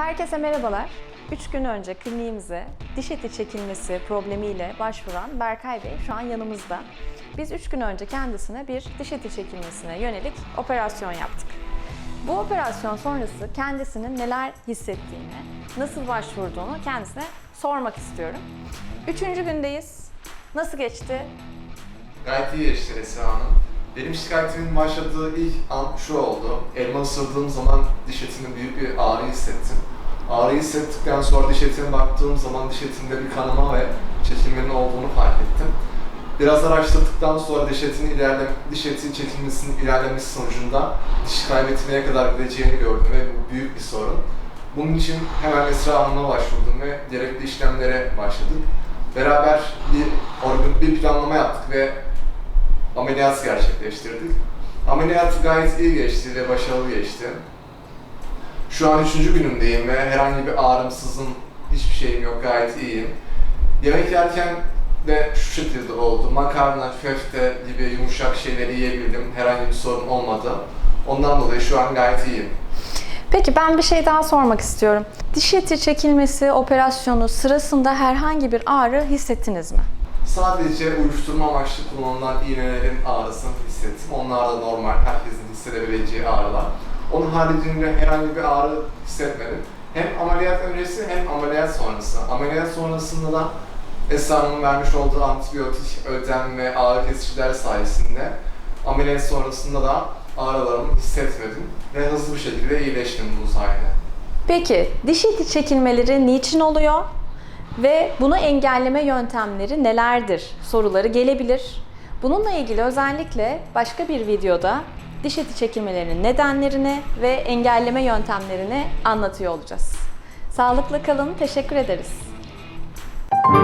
Herkese merhabalar. 3 gün önce kliniğimize diş eti çekilmesi problemiyle başvuran Berkay Bey şu an yanımızda. Biz 3 gün önce kendisine bir diş eti çekilmesine yönelik operasyon yaptık. Bu operasyon sonrası kendisinin neler hissettiğini, nasıl başvurduğunu kendisine sormak istiyorum. Üçüncü gündeyiz. Nasıl geçti? Gayet iyi geçti Esra Hanım. Benim şikayetimin başladığı ilk an şu oldu. Elma ısırdığım zaman diş etimde büyük bir ağrı hissettim. Ağrı hissettikten sonra diş etime baktığım zaman diş etimde bir kanama ve çekilmenin olduğunu fark ettim. Biraz araştırdıktan sonra diş etinin ilerle, diş eti çekilmesinin ilerlemesi sonucunda diş kaybetmeye kadar gideceğini gördüm ve bu büyük bir sorun. Bunun için hemen Esra Hanım'a başvurdum ve gerekli işlemlere başladık. Beraber bir, bir planlama yaptık ve ameliyat gerçekleştirdik. Ameliyat gayet iyi geçti ve başarılı geçti. Şu an üçüncü günümdeyim ve herhangi bir ağrımsızım, hiçbir şeyim yok, gayet iyiyim. Yemek yerken de şu şekilde oldu. Makarna, köfte gibi yumuşak şeyleri yiyebildim. Herhangi bir sorun olmadı. Ondan dolayı şu an gayet iyiyim. Peki ben bir şey daha sormak istiyorum. Diş eti çekilmesi operasyonu sırasında herhangi bir ağrı hissettiniz mi? Sadece uyuşturma amaçlı kullanılan iğnelerin ağrısını hissettim. Onlar da normal, herkesin hissedebileceği ağrılar. Onun haricinde herhangi bir ağrı hissetmedim. Hem ameliyat öncesi hem ameliyat sonrası. Ameliyat sonrasında da Esra'nın vermiş olduğu antibiyotik, ödem ve ağrı kesiciler sayesinde ameliyat sonrasında da ağrılarımı hissetmedim ve hızlı bir şekilde iyileştim bu sayede. Peki diş eti çekilmeleri niçin oluyor? Ve bunu engelleme yöntemleri nelerdir? Soruları gelebilir. Bununla ilgili özellikle başka bir videoda diş eti çekilmelerinin nedenlerini ve engelleme yöntemlerini anlatıyor olacağız. Sağlıklı kalın, teşekkür ederiz.